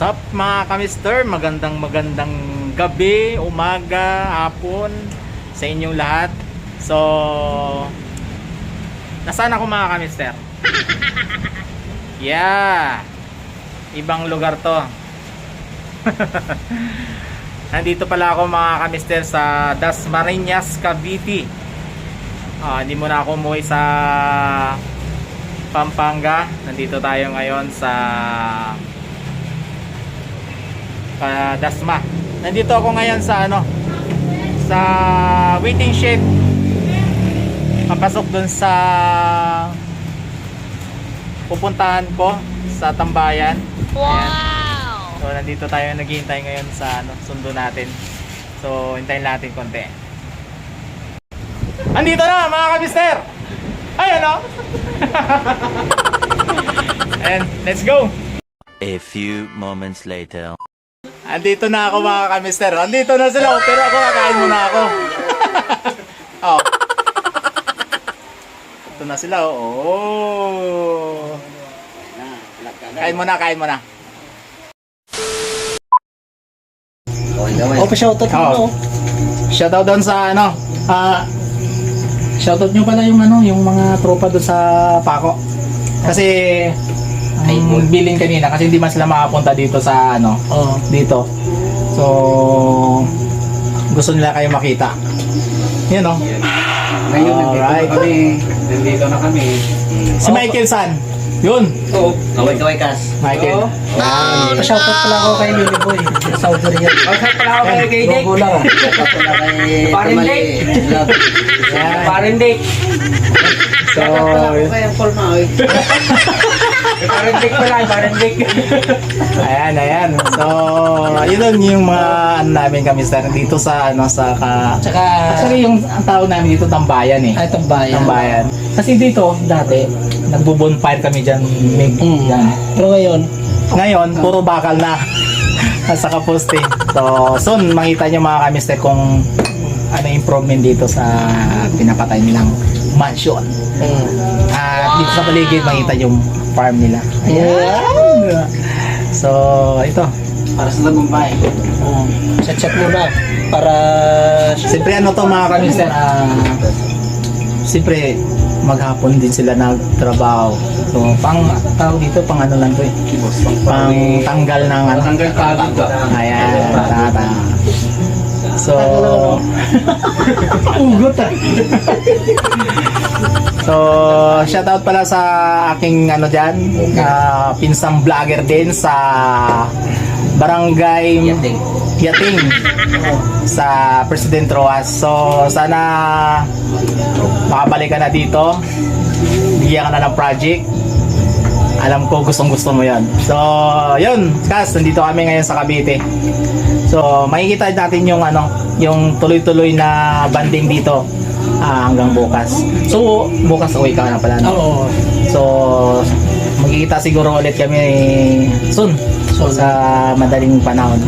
What's up mga kamister? Magandang magandang gabi, umaga, hapon sa inyong lahat. So, nasaan ako mga kamister? Yeah! Ibang lugar to. Nandito pala ako mga kamister sa Dasmariñas, Cavite. Ah, hindi muna ako umuwi sa Pampanga. Nandito tayo ngayon sa uh, Dasma. Nandito ako ngayon sa ano sa waiting shed. Papasok dun sa pupuntahan ko sa Tambayan. Wow! So nandito tayo naghihintay ngayon sa ano, sundo natin. So hintayin natin konti. Andito na mga kabister! Ayun o! And let's go! A few moments later. Andito na ako mga kamister. Andito na sila, oh, pero ako kakain muna ako. oh. Ito na sila, oh. oh. Kain muna, kain muna. O, pa-shoutout mo, Oh. Shoutout doon sa ano, ah, shoutout nyo pala yung ano, yung mga tropa doon sa Paco. Kasi, ang billing kanina, kasi hindi man sila makapunta dito sa ano, Oo. dito. So, gusto nila kayo makita. Yan o. Ngayon, nandito Alright. na kami. Nandito na kami. Si Michael San. Yun. Oo. Kaway-kaway kas. Michael. Ah, pa-shoutout pala ako kay Lily Boy. Sa Saudi Riyadh. Pagkat pala ako kay kay Dick. Logo lang. Shoutout pala kay Parin Timali Dick. Vlog. Yan. Parin Dick. So, Kaya Paul Maoy. Parin Dick pala. Parin Dick. ayan, ayan. So, yun yung mga ano namin kami sir dito sa ano sa ka Tsaka, Actually, yung ang tawag namin dito tambayan eh. ay, tambayan. Tambayan. Kasi dito, dati, nagbo-bonfire kami dyan, Mig. Mm. Yan. Pero ngayon, Ngayon, puro bakal na. Sa kaposte. So, soon, makita nyo mga kamister kung ano improvement dito sa pinapatay nilang mansion. mm. At dito sa paligid, makita yung farm nila. Ayan. So, ito. para sa tagumpay. Mm. Chat-chat mo na. Para, Siyempre, ano to mga kamister? Ah, siyempre, maghapon din sila nagtrabaho. So, pang tawag dito, pang ano lang to eh. Pang tanggal ng ano. Tanggal pagod ka. Ayan, tata. So, ugot ah. so, shoutout pala sa aking ano dyan, ah, pinsang vlogger din sa Barangay Yating. Yating sa President Roas. So, sana makabalik ka na dito. Bigyan ka na ng project. Alam ko gustong gusto mo yan. So, yun. Kas, nandito kami ngayon sa Cavite. So, makikita natin yung ano, yung tuloy-tuloy na banding dito ah, hanggang bukas. So, bukas uwi ka na pala. No? Oo. So, magkikita siguro ulit kami soon. So, sa madaling panahon.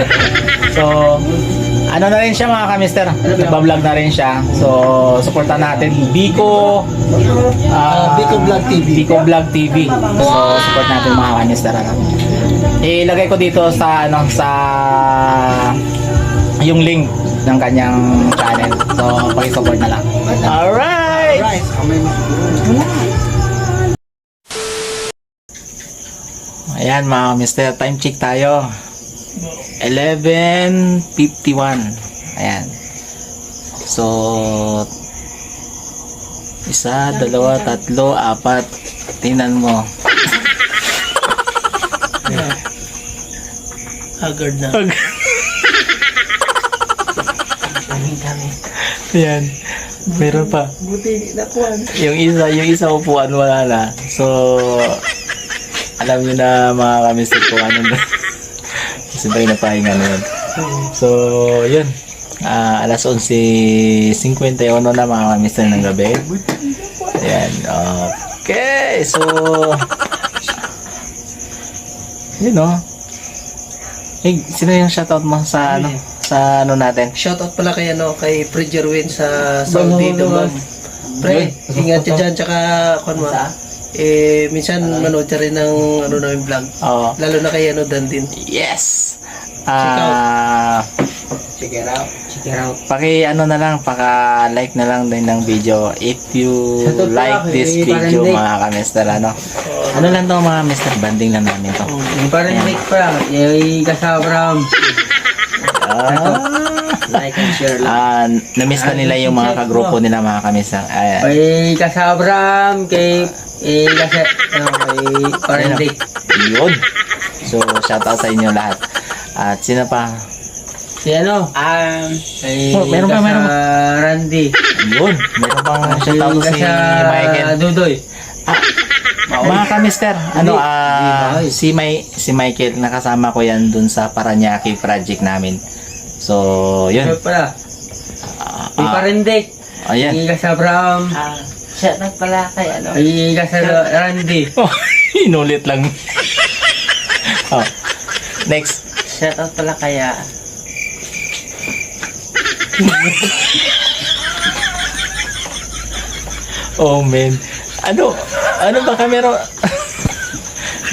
so, ano na rin siya mga kamister? Nagbablog na rin siya. So, supportan natin Biko Ah, Biko Vlog TV. Biko Vlog TV. So, support natin mga kamister. Ano? Ilagay ko dito sa ano sa yung link ng kanyang channel. So, paki-support na lang. Alright! Right. Ayan mga mister, time check tayo. 11.51. Ayan. So, isa, dalawa, tatlo, apat. Tingnan mo. Haggard na. Ayan. Meron pa. Buti, nakuhan. Yung isa, yung isa upuan wala na. So, alam niyo na mga kamister kung ano na. Siyempre napahinga na yun. So, yun. Ah, alas 11.51 na mga kamister ng gabi. Ayan. Okay. So, yun o. Eh, sino yung shoutout mo sa ano? Sa ano natin? Shoutout pala kay ano, kay Fred Jerwin sa Saudi Dumam. Pre, ingat ka dyan, tsaka kung mo. eh, minsan manood ka rin ng ano namin vlog. Oo. Lalo na kay ano, Dan din. Yes! Ah, Check it out. Check it out. paki ano na lang, paka-like na lang din ng video if you totoo, like this eh, parang video mga kamister ano. Ano lang to mga mister, banding lang namin to. Yung parang Nick pa lang. Yung kasabram. Ah, Like and share lang. ah, na-miss na nila yung mga kagrupo nila mga kamister. Ayan. Kay kasabram. Kay... Eh, kasi... Ano, kay parang Ayun, Nick. Yun. So, shoutout sa inyo lahat. At sino pa? Si ano? Um, kay Oh, meron pa, meron pa. kasa Randy. Yun. Meron pang shoutout si kasa Michael. Dudoy. Mga kamister, ano, Hindi, ah, hindi, si, May, si Michael, nakasama ko yan dun sa Paranaque project namin. So, yun. Ano pala? Ah, Kay ah, Nick. ayan. Kay kasabram. Ah, siya na pala kay ano. Kay kasa Randy. Oh, inulit lang. oh. Next. Shout out pala kaya. Oh, man. Ano? Ano ba kamera?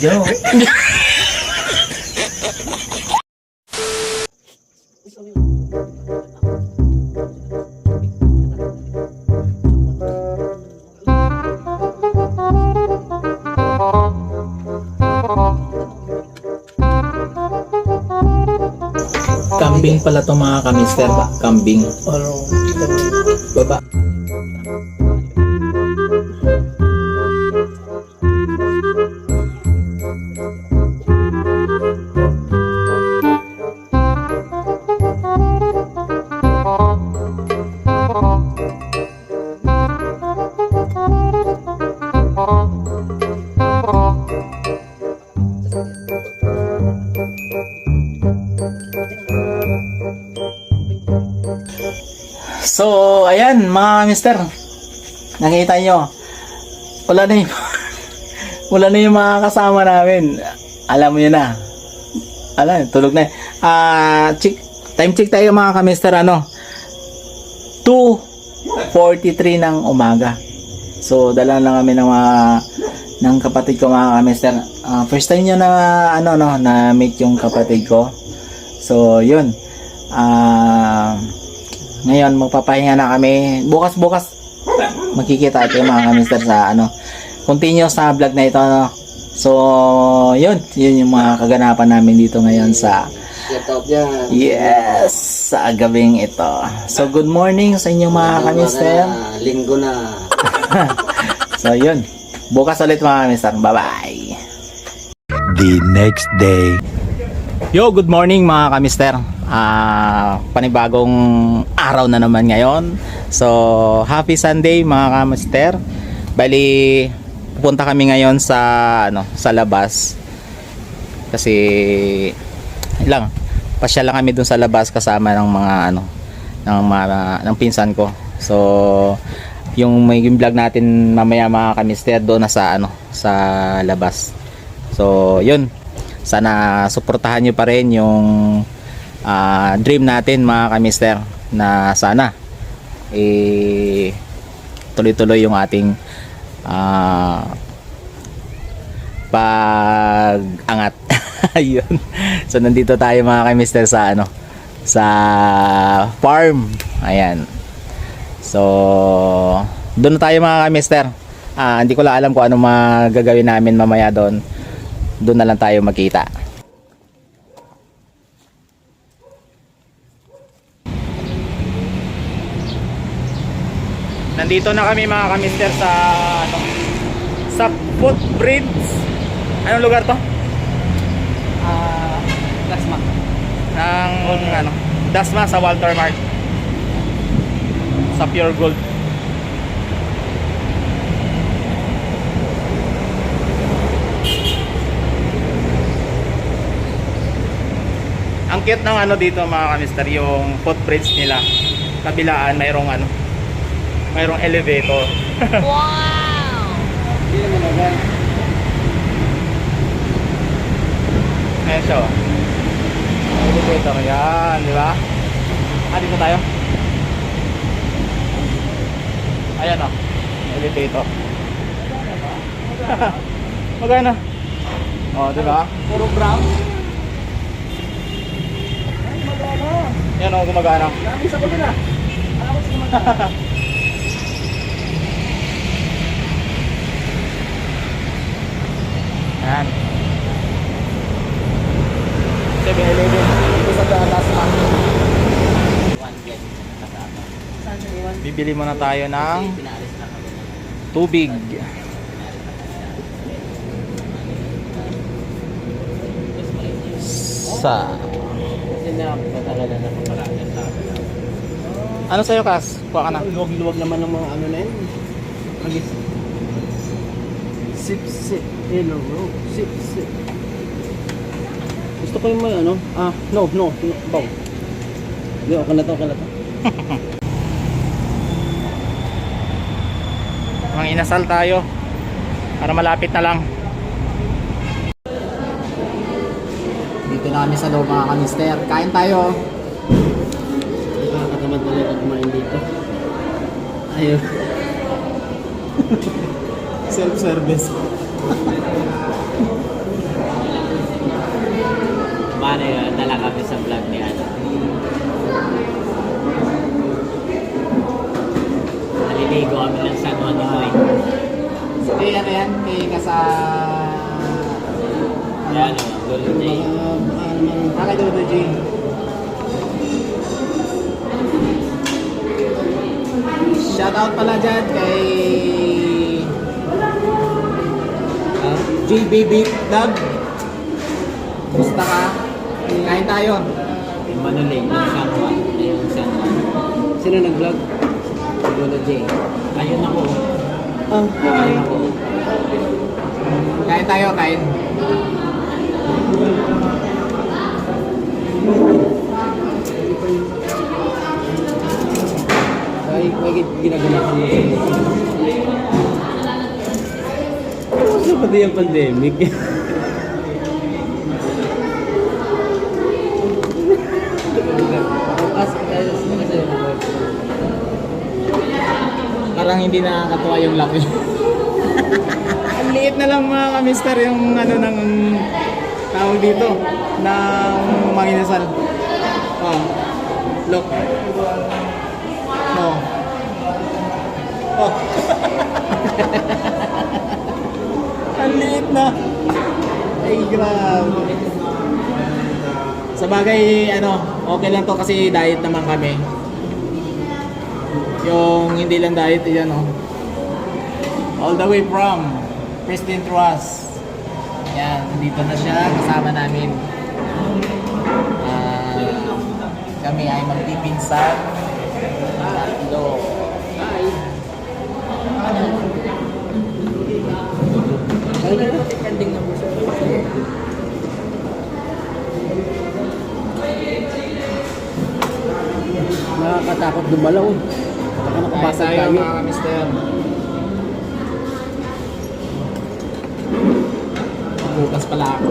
Joke. Kambing pala to mga kamister ba? Kambing. Ano, Baba. Mga mister. Nakita nyo. Wala na yung, wala na yung mga kasama namin. Alam mo yun na. Alam, tulog na. Ah, check, time check tayo mga kamister ano. 2:43 ng umaga. So, dala lang kami ng mga ng kapatid ko mga kamister. Ah, first time niya na ano no, na meet yung kapatid ko. So, yun. Ah, ngayon magpapahinga na kami. Bukas-bukas makikita ito mga kamister sa ano continuous na vlog na ito ano. So, yun, yun yung mga kaganapan namin dito ngayon sa. Yes, sa gabing ito. So, good morning sa inyong mga kamister. Linggo na. So, yun. Bukas ulit mga kamister. Bye-bye. The next day. Yo, good morning mga kamister. Ah, panibagong araw na naman ngayon. So, happy Sunday mga kamister. Bali, pupunta kami ngayon sa ano, sa labas. Kasi lang, pasya lang kami dun sa labas kasama ng mga ano, ng mga ng pinsan ko. So, yung may vlog natin mamaya mga kamister doon na sa ano, sa labas. So, yun sana suportahan nyo pa rin yung ah, dream natin mga kamister na sana eh tuloy-tuloy yung ating ah, pag-angat. Ayun. So nandito tayo mga kamister sa ano sa farm. Ayan. So doon tayo mga kamister. Ah, hindi ko lang alam kung ano magagawin namin mamaya doon. Doon na lang tayo magkita. Nandito na kami mga kamister sa ano sa footbridge. Anong lugar to? Ah, Dasma. Ng ano, Dasma sa Walter Mart. Sa Pure Gold. Ang cute ng ano dito mga kamister, yung footbridge nila. Kabilaan mayroong ano, mayroong elevator. Ayan siya oh. Elevator yan, di ba? Ah, dito tayo. Ayan oh. Elevator. Magkano? Oh, di ba? Puro brown. Yan oh, gumagana. Dami sa na. Alam ko sige Yan. 7-Eleven. Dito sa taas lang. Bibili muna tayo ng tubig. Sa Ano sa'yo, Kas? Kuha ka na. Luwag-luwag naman ng mga ano na yun. Sip, sip, in a row. Sip, sip. Gusto ko yung may ano? Ah, no, no. no Baw. Hindi, okay na to, okay na to. Mga inasal tayo. Para malapit na lang. Dito na kami sa loob mga kamister. Kain tayo. Nakakatamad talaga kumain dito. Ayun. Self-service. Paano yun? Dala kami sa vlog ni ano. Naliligo kami ng Juan ni Moy. Eh, ano yan? Kay kasa... Yan o, Lolo J. Ah, kay Dodo G. Shoutout pala dyan kay... Ah, JBB Vlog. Gusto ka? Kain tayo. Yung Manuling, yung San Juan. Yung San Juan. Sino nag-vlog? Lolo J. Ayun ako. Ah, Ayun ako. Kain tayo, kain. Ay, may ginagawa ka mo sa pati yung pandemic. Parang hindi nakakatuwa yung laki. Ang liit na lang mga kamister yung ano ng tawag dito ng manginasal. Oh. Look. Oh. Oh. Ang liit na. Ay, grabe. Sa bagay, ano, okay lang to kasi diet naman kami. Yung hindi lang diet, yan oh. All the way from Pristine Truas. Yan, nandito na siya, kasama namin. Ah, kami ay magpipinsan. Tatlo. Ending na. Nakakatakot dumalaw. Makabasag tayo. mga mister. Bukas pala ako.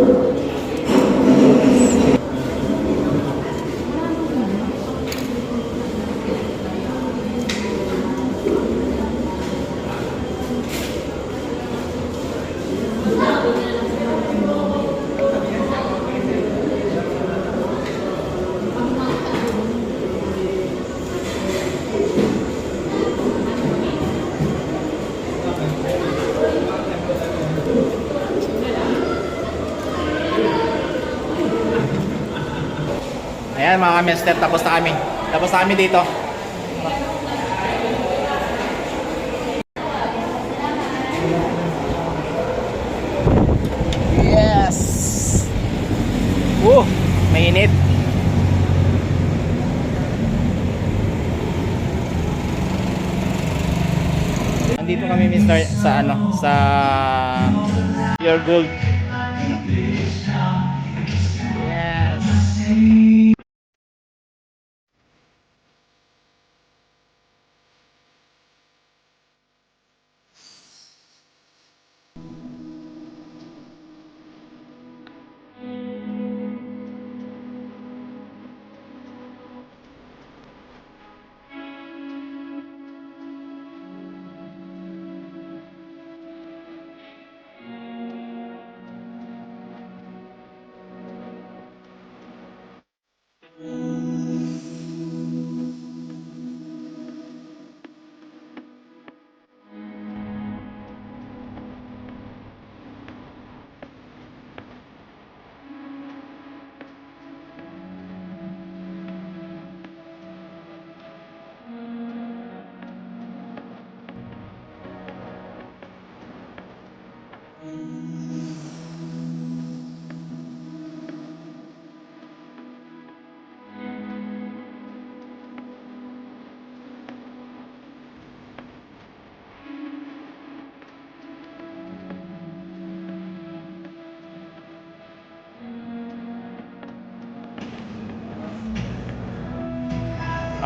Mga kamister, tapos na kami. Tapos na kami dito. Yes! Woo! Mainit. Nandito kami mister sa ano, sa Pure Gold.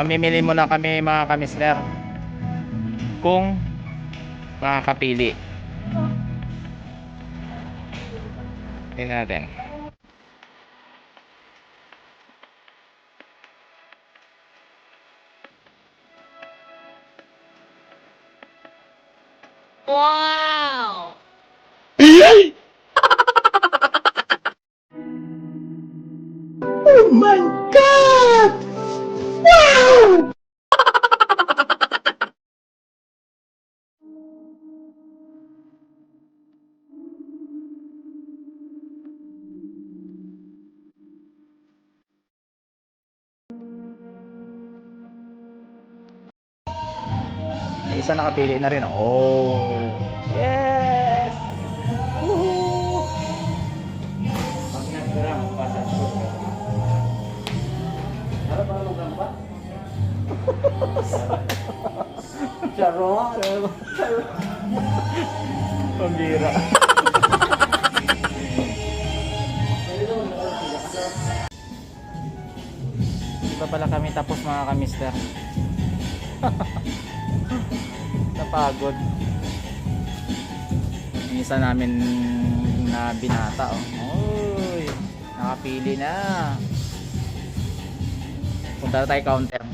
Mamimili muna kami mga kamister. Kung makakapili. Tingnan natin. May Isa nakapili na rin. Oh. Yes! Woohoo! Pag nag-gram, pasas ko. Para pa mo ba? Charot! Pambira. Hindi pa pala kami tapos mga kamister. Napagod. Yung isa namin na binata oh. Uy, nakapili na. Punta tayo counter.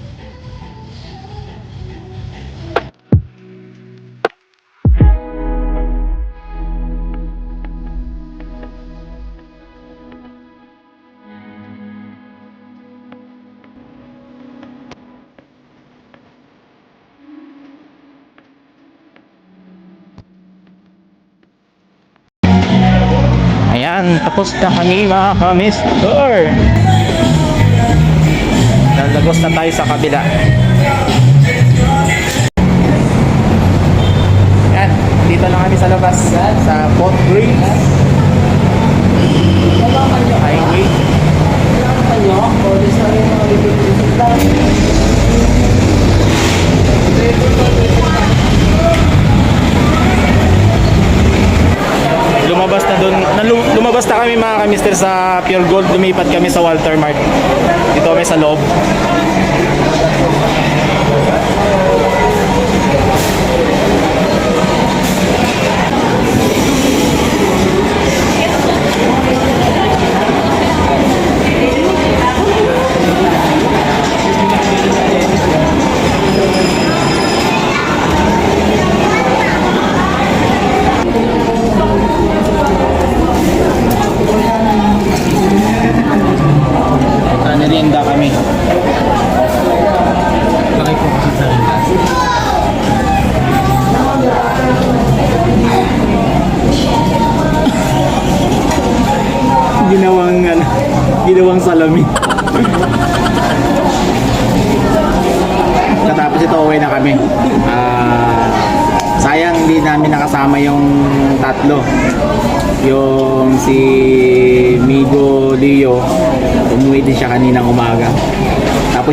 Ayan, tapos na kami mga kamister. Lalagos na tayo sa kabila. Yan, dito na kami sa labas sa Port Breeze. Highway. lumabas na doon na kami mga kamister sa Pure Gold? Lumipat kami sa Walter Mart. Dito kami sa loob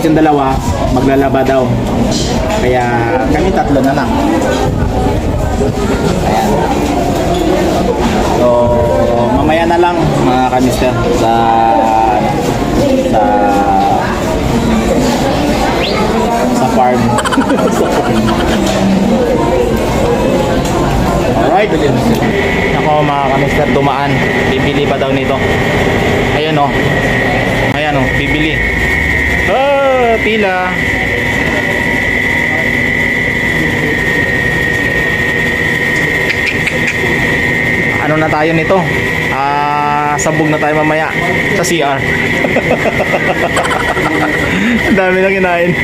Tapos yung dalawa, maglalaba daw. Kaya kami tatlo na lang. Ayan. So, mamaya na lang mga kamister sa sa sa farm. sa farm. Alright. Ako mga kamister dumaan. Bibili pa daw nito. Ayan o. Ayan o. Bibili. Pila. ano na tayo nito? Ah, sabog na tayo mamaya sa CR. Dami na kinain.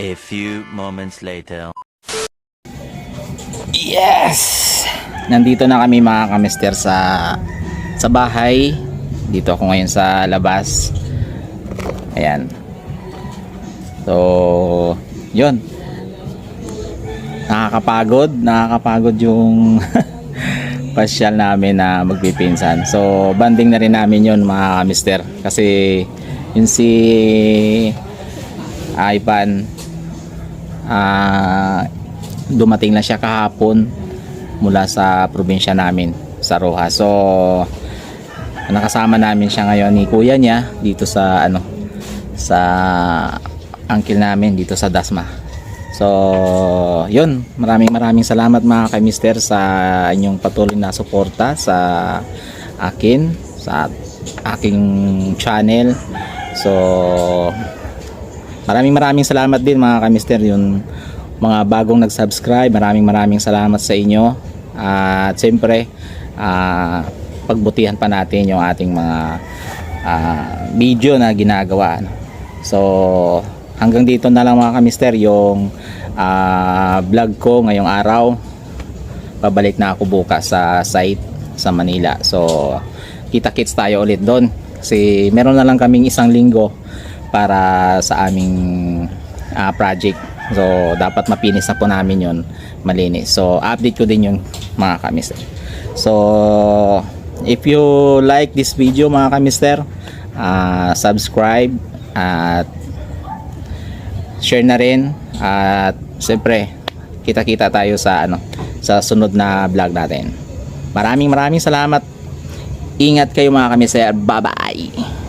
A few moments later. Yes! Nandito na kami mga kamister sa sa bahay. Dito ako ngayon sa labas. Ayan. So, yun. Nakakapagod. Nakakapagod yung pasyal namin na magpipinsan. So, banding na rin namin yun mga kamister. Kasi yun si Ivan ah dumating lang siya kahapon mula sa probinsya namin sa Rojas. So nakasama namin siya ngayon ni kuya niya dito sa ano sa uncle namin dito sa Dasma. So, yun. Maraming maraming salamat mga ka-mister sa inyong patuloy na suporta sa akin, sa aking channel. So, maraming maraming salamat din mga ka-mister yung mga bagong nag-subscribe. Maraming maraming salamat sa inyo. At siyempre, ah, pagbutihan pa natin yung ating mga ah, video na ginagawa. So, hanggang dito na lang mga kamister yung ah, vlog ko ngayong araw. Babalik na ako bukas sa site sa Manila. So, kita-kits tayo ulit doon. Kasi meron na lang kaming isang linggo para sa aming ah, project. So, dapat mapinis na po namin yon malinis. So, update ko din yung mga kamister. So, if you like this video mga kamister, ah, subscribe at share na rin at siyempre kita-kita tayo sa ano sa sunod na vlog natin. Maraming maraming salamat. Ingat kayo mga kamister. Bye-bye.